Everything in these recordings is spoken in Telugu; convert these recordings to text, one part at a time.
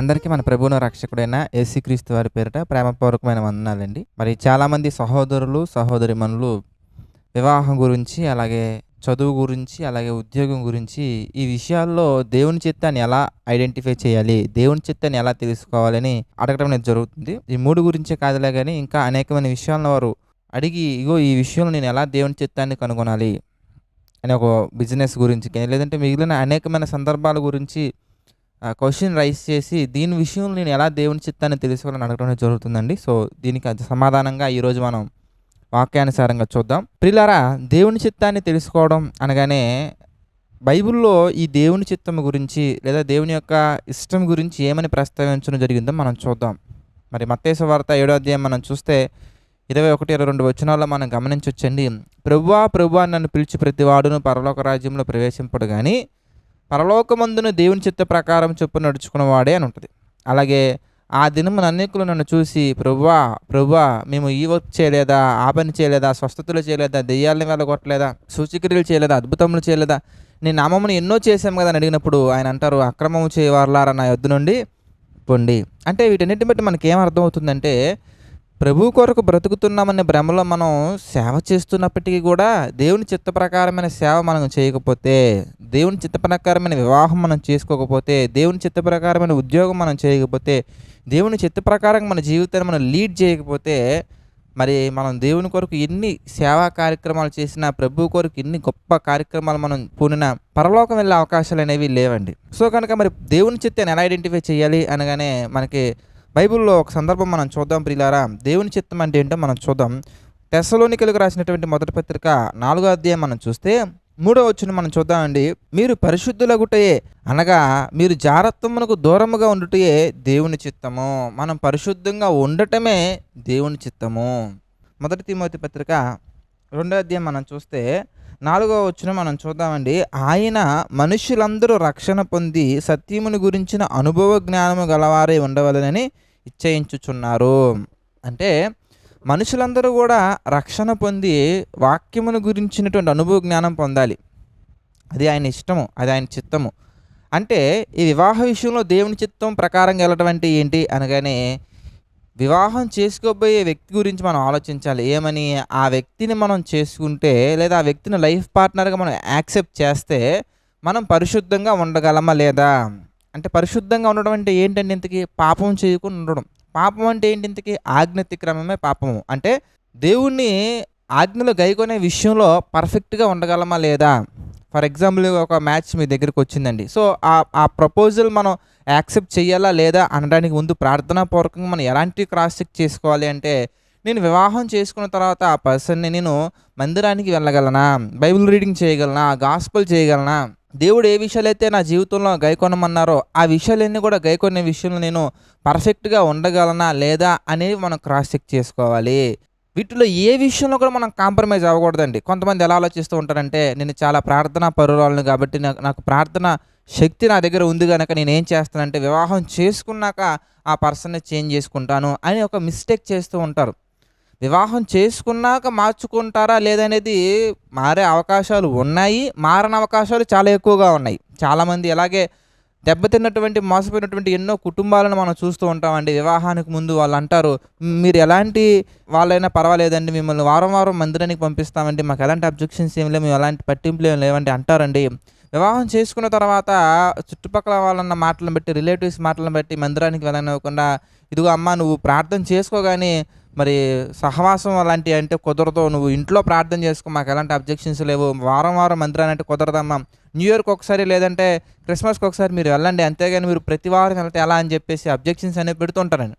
అందరికీ మన ప్రభువును రక్షకుడైన యేసుక్రీస్తు వారి పేరిట ప్రేమపూర్వకమైన వందనాలండి. మరి చాలామంది సహోదరులు సహోదరిమణులు వివాహం గురించి అలాగే చదువు గురించి అలాగే ఉద్యోగం గురించి ఈ విషయాల్లో దేవుని చిత్తాన్ని ఎలా ఐడెంటిఫై చేయాలి దేవుని చిత్తాన్ని ఎలా తెలుసుకోవాలని అడగడం అనేది జరుగుతుంది. ఈ మూడు గురించే కాదులే కానీ ఇంకా అనేకమైన విషయాలను వారు అడిగి ఇగో ఈ విషయంలో నేను ఎలా దేవుని చిత్తాన్ని కనుగొనాలి అనే ఒక బిజినెస్ గురించి కానీ లేదంటే మిగిలిన అనేకమైన సందర్భాల గురించి క్వశ్చన్ రైస్ చేసి దీని విషయంలో నేను ఎలా దేవుని చిత్తాన్ని తెలుసుకోవాలని అడగడం జరుగుతుందండి. సో దీనికి సమాధానంగా ఈరోజు మనం వాక్యానుసారంగా చూద్దాం. ప్రిలారా దేవుని చిత్తాన్ని తెలుసుకోవడం అనగానే బైబిల్లో ఈ దేవుని చిత్తం గురించి లేదా దేవుని యొక్క ఇష్టం గురించి ఏమని ప్రస్తావించడం జరిగిందో మనం చూద్దాం. మరి మత్తేశ వార్త ఏడో అధ్యాయం మనం చూస్తే ఇరవై ఒకటి ఇరవై రెండు వచనాల్లో మనం గమనించవచ్చండి. ప్రభువా ప్రభువా నన్ను పిలిచి ప్రతివాడును పరలోక రాజ్యంలో ప్రవేశింపడు కానీ పరలోకమందున దేవుని చిత్త ప్రకారం చొప్పు నడుచుకున్నవాడే అని ఉంటుంది. అలాగే ఆ దినము అనేకులు నన్ను చూసి ప్రభువా ప్రభువా మేము ఈ వర్క్ చేయలేదా? ఆ పని చేయలేదా? స్వస్థతలు చేయలేదా? దెయ్యాలని వెళ్ళగొట్టలేదా సూచిక్రియలు చేయలేదా? అద్భుతములు చేయలేదా? నీ నామమును ఎన్నో చేశాము కదా అని అడిగినప్పుడు ఆయన అంటారు అక్రమము చేయవారులారా నా యొద్దు నుండి పొండి. అంటే వీటన్నిటిని బట్టి మనకేం అర్థమవుతుందంటే ప్రభు కొరకు బ్రతుకుతున్నామనే భ్రమలో మనం సేవ చేస్తున్నప్పటికీ కూడా దేవుని చిత్త ప్రకారమైన సేవ మనం చేయకపోతే దేవుని చిత్త ప్రకారమైన వివాహం మనం చేసుకోకపోతే దేవుని చిత్త ప్రకారమైన ఉద్యోగం మనం చేయకపోతే దేవుని చిత్త ప్రకారం మన జీవితాన్ని మనం లీడ్ చేయకపోతే మరి మనం దేవుని కొరకు ఎన్ని సేవా కార్యక్రమాలు చేసినా ప్రభు కొరకు ఎన్ని గొప్ప కార్యక్రమాలు మనం పూనినా పరలోకం వెళ్ళే అవకాశాలు అనేవి లేవండి. సో కనుక మరి దేవుని చిత్తాన్ని ఎలా ఐడెంటిఫై చేయాలి అనగానే మనకి బైబిల్లో ఒక సందర్భం మనం చూద్దాం ప్రియులారా. దేవుని చిత్తం అంటే ఏంటో మనం చూద్దాం. తెసలోనికలకు రాసినటువంటి మొదటి పత్రిక నాలుగో అధ్యాయం మనం చూస్తే మూడో వచ్చిన మనం చూద్దామండి. మీరు పరిశుద్ధులగుటయే అనగా మీరు జారత్వమునకు దూరముగా ఉండుటయే దేవుని చిత్తము. మనం పరిశుద్ధంగా ఉండటమే దేవుని చిత్తము. మొదటి తిమోతి పత్రిక రెండో అధ్యాయం మనం చూస్తే నాలుగో వచ్చిన మనం చూద్దామండి. ఆయన మనుషులందరూ రక్షణ పొంది సత్యముని గురించిన అనుభవ జ్ఞానము గలవారే ఉండవలనని ఇచ్చయించుచున్నారు. అంటే మనుషులందరూ కూడా రక్షణ పొంది వాక్యమును గురించినటువంటి అనుభవ జ్ఞానం పొందాలి. అది ఆయన ఇష్టము అది ఆయన చిత్తము. అంటే ఈ వివాహ విషయంలో దేవుని చిత్తం ప్రకారం వెళ్ళటం అంటే ఏంటి అనగానే వివాహం చేసుకోబోయే వ్యక్తి గురించి మనం ఆలోచించాలి. ఏమని? ఆ వ్యక్తిని మనం చేసుకుంటే లేదా ఆ వ్యక్తిని లైఫ్ పార్ట్నర్గా మనం యాక్సెప్ట్ చేస్తే మనం పరిశుద్ధంగా ఉండగలమా లేదా? అంటే పరిశుద్ధంగా ఉండడం అంటే ఏంటంటే ఇంతకీ పాపం చేయకుండా ఉండడం. పాపం అంటే ఏంటి? ఇంతకీ ఆజ్ఞతిక్రమమే పాపము. అంటే దేవుణ్ణి ఆజ్ఞలు గైకొనే విషయంలో పర్ఫెక్ట్గా ఉండగలమా లేదా? ఫర్ ఎగ్జాంపుల్ ఒక మ్యాచ్ మీ దగ్గరికి వచ్చిందండి. సో ఆ ఆ ప్రపోజల్ మనం యాక్సెప్ట్ చేయాలా లేదా అనడానికి ముందు ప్రార్థనాపూర్వకంగా మనం ఎలాంటి క్రాస్ చెక్ చేసుకోవాలి అంటే నేను వివాహం చేసుకున్న తర్వాత ఆ పర్సన్ని నేను మందిరానికి వెళ్ళగలనా? బైబిల్ రీడింగ్ చేయగలనా? గాస్పల్ చేయగలనా? దేవుడు ఏ విషయాలైతే నా జీవితంలో గైకొనమన్నారో ఆ విషయాలన్నీ కూడా గైకొనే విషయంలో నేను పర్ఫెక్ట్గా ఉండగలనా లేదా అనేది మనం క్రాస్ చెక్ చేసుకోవాలి. వీటిలో ఏ విషయంలో కూడా మనం కాంప్రమైజ్ అవ్వకూడదండి. కొంతమంది ఎలా ఆలోచిస్తూ ఉంటారంటే నేను చాలా ప్రార్థనా పరురాలను కాబట్టి నాకు నాకు ప్రార్థన శక్తి నా దగ్గర ఉంది కనుక నేను ఏం చేస్తానంటే వివాహం చేసుకున్నాక ఆ పర్సన్ని చేంజ్ చేసుకుంటాను అని ఒక మిస్టేక్ చేస్తూ ఉంటారు. వివాహం చేసుకున్నాక మార్చుకుంటారా లేదనేది మారే అవకాశాలు ఉన్నాయి. మారని అవకాశాలు చాలా ఎక్కువగా ఉన్నాయి. చాలామంది అలాగే దెబ్బతిన్నటువంటి మోసపోయినటువంటి ఎన్నో కుటుంబాలను మనం చూస్తూ ఉంటామండి. వివాహానికి ముందు వాళ్ళు అంటారు మీరు ఎలాంటి వాళ్ళైనా పర్వాలేదండి మిమ్మల్ని వారం వారం మందిరానికి పంపిస్తామండి మాకు ఎలాంటి అబ్జెక్షన్స్ ఏం లేవు మేము ఎలాంటి పట్టింపులు ఏం లేవండి అంటారండి. వివాహం చేసుకున్న తర్వాత చుట్టుపక్కల వాళ్ళన్న మాటలను బట్టి రిలేటివ్స్ మాటలను బట్టి మందిరానికి వెళ్ళనివ్వకుండా ఇదిగో అమ్మ నువ్వు ప్రార్థన చేసుకోగానే మరి సహవాసం అలాంటివి అంటే కుదరదు. నువ్వు ఇంట్లో ప్రార్థన చేసుకో మాకు ఎలాంటి అబ్జెక్షన్స్ లేవు. వారం వారం మందిరాన్ని అంటే కుదరదమ్మా న్యూ ఇయర్కి ఒకసారి లేదంటే క్రిస్మస్కి ఒకసారి మీరు వెళ్ళండి. అంతేగాని మీరు ప్రతి వారం వెళ్తే ఎలా అని చెప్పేసి అబ్జెక్షన్స్ అనేవి పెడుతుంటారని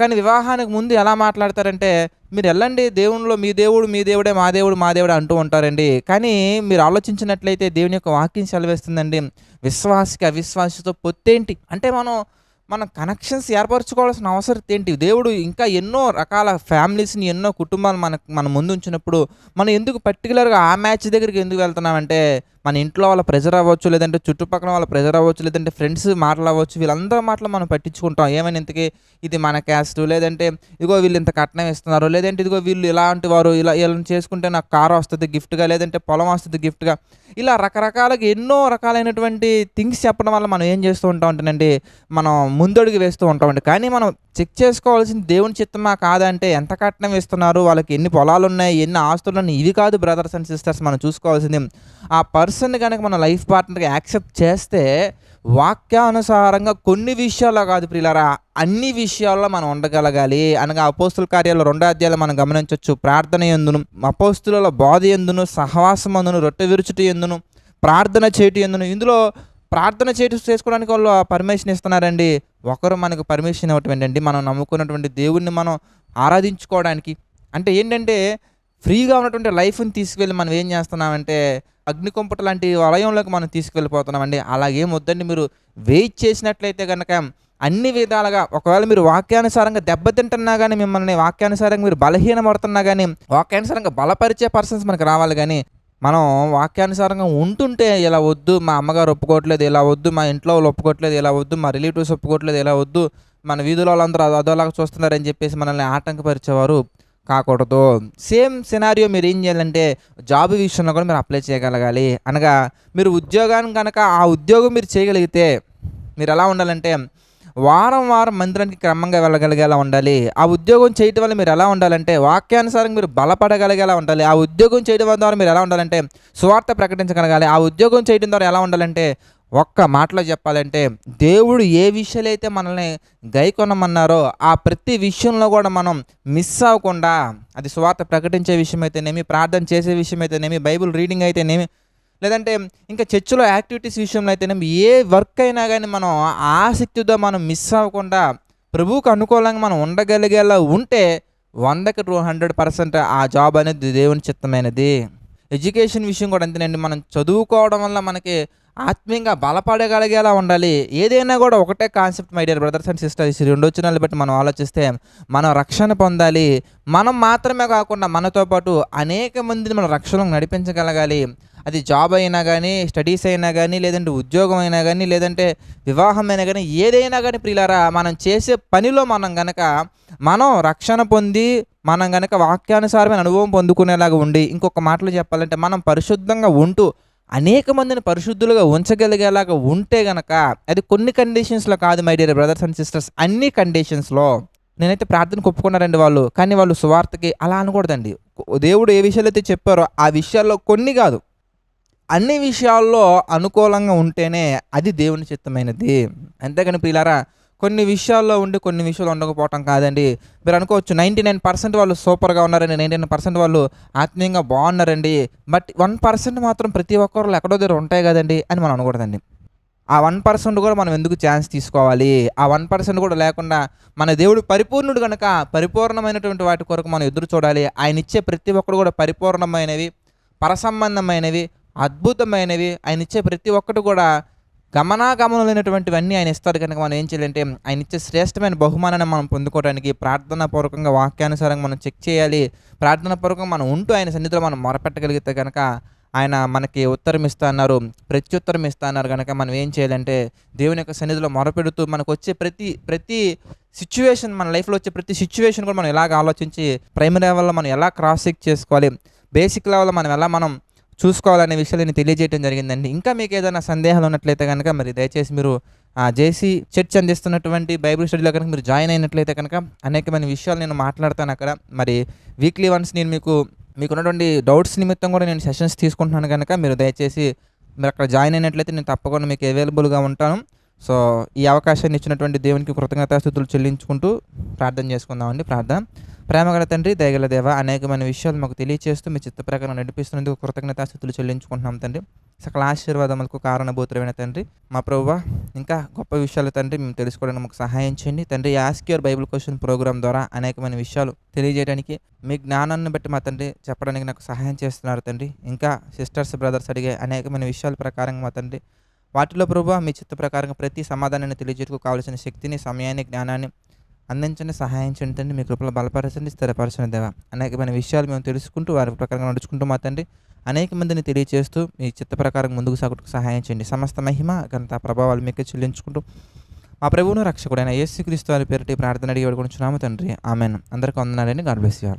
కానీ వివాహానికి ముందు ఎలా మాట్లాడతారంటే మీరు వెళ్ళండి దేవునిలో మీ దేవుడు మీ దేవుడే మా దేవుడు మా దేవుడే అంటూ ఉంటారండి. కానీ మీరు ఆలోచించినట్లయితే దేవుని యొక్క వాక్యం సెలవేస్తుందండి. విశ్వాసకి అవిశ్వాసతో పొత్తేంటి? అంటే మనం మన కనెక్షన్స్ ఏర్పరచుకోవాల్సిన అవసరం ఏంటి? దేవుడు ఇంకా ఎన్నో రకాల ఫ్యామిలీస్ని ఎన్నో కుటుంబాలు మన మన ముందు ఉంచినప్పుడు మనం ఎందుకు పర్టికులర్గా ఆ మ్యాచ్ దగ్గరికి ఎందుకు వెళ్తున్నామంటే మన ఇంట్లో వాళ్ళ ప్రెజర్ అవ్వచ్చు లేదంటే చుట్టుపక్కల వాళ్ళ ప్రెజర్ అవ్వచ్చు లేదంటే ఫ్రెండ్స్ మాటలు అవ్వచ్చు వీళ్ళందరి మాటలు మనం పట్టించుకుంటాం. ఏమైనా ఇంతకీ ఇది మన క్యాస్ట్ లేదంటే ఇదిగో వీళ్ళు ఇంత కట్నం ఇస్తున్నారు లేదంటే ఇదిగో వీళ్ళు ఇలాంటి వారు ఇలా వీళ్ళని చేసుకుంటే నాకు కారు వస్తుంది గిఫ్ట్గా లేదంటే పొలం వస్తుంది గిఫ్ట్గా ఇలా రకరకాలుగా ఎన్నో రకాలైనటువంటి థింగ్స్ చెప్పడం వల్ల మనం ఏం చేస్తూ ఉంటాం అంటేనండి మనం ముందడుగు వేస్తూ ఉంటామండి కానీ మనం చెక్ చేసుకోవాల్సింది దేవుని చిత్తమా కాదంటే ఎంత కట్నం ఇస్తున్నారు? వాళ్ళకి ఎన్ని పొలాలు ఉన్నాయి ఎన్ని ఆస్తులు ఉన్నాయి ఇవి కాదు బ్రదర్స్ అండ్ సిస్టర్స్ మనం చూసుకోవాల్సింది. ఆ పర్సన్ కనుక మన లైఫ్ పార్ట్నర్కి యాక్సెప్ట్ చేస్తే వాక్యానుసారంగా కొన్ని విషయాల్లో కాదు ప్రియులరా అన్ని విషయాల్లో మనం ఉండగలగాలి. అనగా అపోస్తుల కార్యాలు రెండో అధ్యాయాలు మనం గమనించవచ్చు ప్రార్థన ఎందును అపోస్తుల బోధ ఎందును సహవాసం అందును రొట్టె విరుచుట ఎందును ప్రార్థన చేయటం ఎందును. ఇందులో ప్రార్థన చేయటం చేసుకోవడానికి వాళ్ళు పర్మిషన్ ఇస్తున్నారండి. ఒకరు మనకు పర్మిషన్ ఇవ్వటం ఏంటండి మనం నమ్ముకున్నటువంటి దేవుణ్ణి మనం ఆరాధించుకోవడానికి. అంటే ఏంటంటే ఫ్రీగా ఉన్నటువంటి లైఫ్ని తీసుకువెళ్ళి మనం ఏం చేస్తున్నామంటే అగ్నికొంపట లాంటి వలయంలోకి మనం తీసుకువెళ్ళిపోతున్నామండి అలాగేం వద్దండి మీరు వెయిట్ చేసినట్లయితే కనుక అన్ని విధాలుగా ఒకవేళ మీరు వాక్యానుసారంగా దెబ్బతింటున్నా కానీ మిమ్మల్ని వాక్యానుసారంగా మీరు బలహీనపడుతున్నా కానీ వాక్యానుసారంగా బలపరిచే పర్సన్స్ మనకు రావాలి కానీ మనం వాక్యానుసారంగా ఉంటుంటే ఇలా వద్దు మా అమ్మగారు ఒప్పుకోవట్లేదు ఇలా వద్దు మా ఇంట్లో వాళ్ళు ఒప్పుకోవట్లేదు ఇలా వద్దు మా రిలేటివ్స్ ఒప్పుకోవట్లేదు ఇలా వద్దు మన వీధిలో వాళ్ళందరూ అదోలాగా చూస్తున్నారని చెప్పేసి మనల్ని ఆటంకపరిచేవారు కాకూడదు. సేమ్ సినారియో మీరు ఏం చేయాలంటే జాబ్ విషయంలో కూడా మీరు అప్లై చేయగలగాలి. అనగా మీరు ఉద్యోగాన్ని కనుక ఆ ఉద్యోగం మీరు చేయగలిగితే మీరు ఎలా ఉండాలంటే వారం వారం మందిరానికి క్రమంగా వెళ్ళగలిగేలా ఉండాలి. ఆ ఉద్యోగం చేయటం వల్ల మీరు ఎలా ఉండాలంటే వాక్యానుసారం మీరు బలపడగలిగేలా ఉండాలి. ఆ ఉద్యోగం చేయడం ద్వారా మీరు ఎలా ఉండాలంటే సువార్త ప్రకటించగలగాలి. ఆ ఉద్యోగం చేయడం ద్వారా ఎలా ఉండాలంటే ఒక్క మాటలో చెప్పాలంటే దేవుడు ఏ విషయాలైతే మనల్ని గైకొనమన్నారో ఆ ప్రతి విషయంలో కూడా మనం మిస్ అవ్వకుండా అది స్వార్థ ప్రకటించే విషయం అయితేనేమి ప్రార్థన చేసే విషయం అయితేనేమి బైబిల్ రీడింగ్ అయితేనేమి లేదంటే ఇంకా చర్చిలో యాక్టివిటీస్ విషయంలో అయితేనేమి ఏ వర్క్ అయినా కానీ మనం ఆసక్తితో మనం మిస్ అవ్వకుండా ప్రభువుకు అనుకూలంగా మనం ఉండగలిగేలా ఉంటే వందకి టూ హండ్రెడ్ పర్సెంట్ ఆ జాబ్ అనేది దేవుని చిత్తమైనది. ఎడ్యుకేషన్ విషయం కూడా అంతేనండి. మనం చదువుకోవడం వల్ల మనకి ఆత్మీయంగా బలపడగలిగేలా ఉండాలి. ఏదైనా కూడా ఒకటే concept my dear brothers and sisters ఈ రెండు వచ్చినాలు బట్టి మనం ఆలోచిస్తే మనం రక్షణ పొందాలి. మనం మాత్రమే కాకుండా మనతో పాటు అనేక మందిని మనం రక్షణకు నడిపించగలగాలి. అది జాబ్ అయినా కానీ స్టడీస్ అయినా కానీ లేదంటే ఉద్యోగం అయినా కానీ లేదంటే వివాహం అయినా కానీ ఏదైనా కానీ ప్రియులారా మనం చేసే పనిలో మనం గనక మనం రక్షణ పొంది మనం గనక వాక్యానుసారమైన అనుభవం పొందుకునేలాగా ఉండి ఇంకొక మాటలు చెప్పాలంటే మనం పరిశుద్ధంగా ఉంటూ అనేక మందిని పరిశుద్ధులుగా ఉంచగలిగేలాగా ఉంటే గనక అది కొన్ని కండిషన్స్లో కాదు my dear brothers and sisters అన్ని కండిషన్స్లో నేనైతే ప్రార్థనకు ఒప్పుకున్నారండి వాళ్ళు. కానీ వాళ్ళు సువార్తకి అలా అనకూడదండి. దేవుడు ఏ విషయాలు అయితే చెప్పారో ఆ విషయాల్లో కొన్ని కాదు. అన్ని విషయాల్లో అనుకూలంగా ఉంటేనే అది దేవుని చిత్తమైనది. అంతేగాని ప్రియులారా కొన్ని విషయాల్లో ఉండి కొన్ని విషయాలు ఉండకపోవటం కాదండి. మీరు అనుకోవచ్చు నైంటీ నైన్ పర్సెంట్ వాళ్ళు సూపర్గా ఉన్నారండి. నైంటీ నైన్ పర్సెంట్ వాళ్ళు ఆత్మీయంగా బాగున్నారండి. బట్ వన్ పర్సెంట్ మాత్రం ప్రతి ఒక్కరు ఎక్కడో దగ్గర ఉంటాయి కదండి అని మనం అనకూడదండి. ఆ వన్ పర్సెంట్ కూడా మనం ఎందుకు ఛాన్స్ తీసుకోవాలి? ఆ వన్ పర్సెంట్ కూడా లేకుండా మన దేవుడు పరిపూర్ణుడు కనుక పరిపూర్ణమైనటువంటి వాటి కొరకు మనం ఎదురు చూడాలి. ఆయన ఇచ్చే ప్రతి ఒక్కరు కూడా పరిపూర్ణమైనవి పరసంబంధమైనవి అద్భుతమైనవి. ఆయన ఇచ్చే ప్రతి ఒక్కటి కూడా గమనాగమనమైనటువంటివన్నీ ఆయన ఇస్తారు కనుక మనం ఏం చేయాలంటే ఆయన ఇచ్చే శ్రేష్టమైన బహుమానాన్ని మనం పొందుకోవడానికి ప్రార్థనాపూర్వకంగా వాక్యానుసారంగా మనం చెక్ చేయాలి. ప్రార్థనాపూర్వకంగా మనం ఉంటూ ఆయన సన్నిధిలో మనం మొరపెట్టగలిగితే కనుక ఆయన మనకి ఉత్తరం ఇస్తా అన్నారు ప్రత్యుత్తరం ఇస్తా అన్నారు కనుక మనం ఏం చేయాలంటే దేవుని యొక్క సన్నిధిలో మొరపెడుతూ మనకు వచ్చే ప్రతి ప్రతి సిచ్యువేషన్ మన లైఫ్లో వచ్చే ప్రతి సిచ్యువేషన్ కూడా మనం ఎలాగ ఆలోచించి ప్రైమరీ లెవెల్లో మనం ఎలా క్రాస్ చెక్ చేసుకోవాలి బేసిక్ లెవెల్లో మనం ఎలా మనం చూసుకోవాలనే విషయాలు నేను తెలియజేయడం జరిగిందండి. ఇంకా మీకు ఏదైనా సందేహాలు ఉన్నట్లయితే కనుక మరి దయచేసి మీరు ఆ జేసీ చర్చ్ అందిస్తున్నటువంటి బైబిల్ స్టడీలో కనుక మీరు జాయిన్ అయినట్లయితే కనుక అనేకమైన విషయాలు నేను మాట్లాడతాను అక్కడ. మరి వీక్లీ వన్స్ నేను మీకు మీకు ఉన్నటువంటి డౌట్స్ నిమిత్తం కూడా నేను సెషన్స్ తీసుకుంటున్నాను కనుక మీరు దయచేసి మీరు అక్కడ జాయిన్ అయినట్లయితే నేను తప్పకుండా మీకు అవైలబుల్గా ఉంటాను. సో ఈ అవకాశాన్ని ఇచ్చినటువంటి దేవునికి కృతజ్ఞతాస్థుతులు చెల్లించుకుంటూ ప్రార్థన చేసుకుందామండి. ప్రార్థన. ప్రేమగల తండ్రి దయగల దేవ అనేకమైన విషయాలు మాకు తెలియచేస్తూ మీ చిత్త ప్రకారం నడిపిస్తున్నందుకు కృతజ్ఞతాస్థుతులు చెల్లించుకుంటున్నాం తండ్రి. సకల ఆశీర్వాదములకు కారణభూతమైన తండ్రి. మా ప్రభువ ఇంకా గొప్ప విషయాలు తండ్రి మేము తెలుసుకోవడానికి మాకు సహాయం చేయండి. తండ్రి ask your Bible question programme ద్వారా అనేకమైన విషయాలు తెలియజేయడానికి మీ జ్ఞానాన్ని బట్టి మా తండ్రి చెప్పడానికి నాకు సహాయం చేస్తున్నారు తండ్రి. ఇంకా సిస్టర్స్ బ్రదర్స్ అడిగే అనేకమైన విషయాల ప్రకారంగా మా తండ్రి. వాటిలో ప్రభు మీ చిత్త ప్రకారంగా ప్రతి సమాధానాన్ని తెలియజేయడానికి కావాల్సిన శక్తిని సమయాన్ని జ్ఞానాన్ని అందించండి సహాయం చేయండి మీ కృపలో బలపరచండి స్థిరపరచండి దేవ. అనేకమైన విషయాలు మేము తెలుసుకుంటూ వారి ప్రకారంగా నడుచుకుంటూ మా తండ్రి అనేక మందిని తెలియజేస్తూ మీ చిత్త ప్రకారం ముందుకు సాగుటకు సహాయం చేయండి. సమస్త మహిమ ఘనత ప్రభావాలు మీకు చెల్లించుకుంటూ మా ప్రభువును రక్షకుడైన యేసుక్రీస్తు వారి పేరిటి ప్రార్థన అడిగి వేడుకుంటున్నాము తండ్రి. ఆమెను. అందరికీ వందనాలండి. God bless you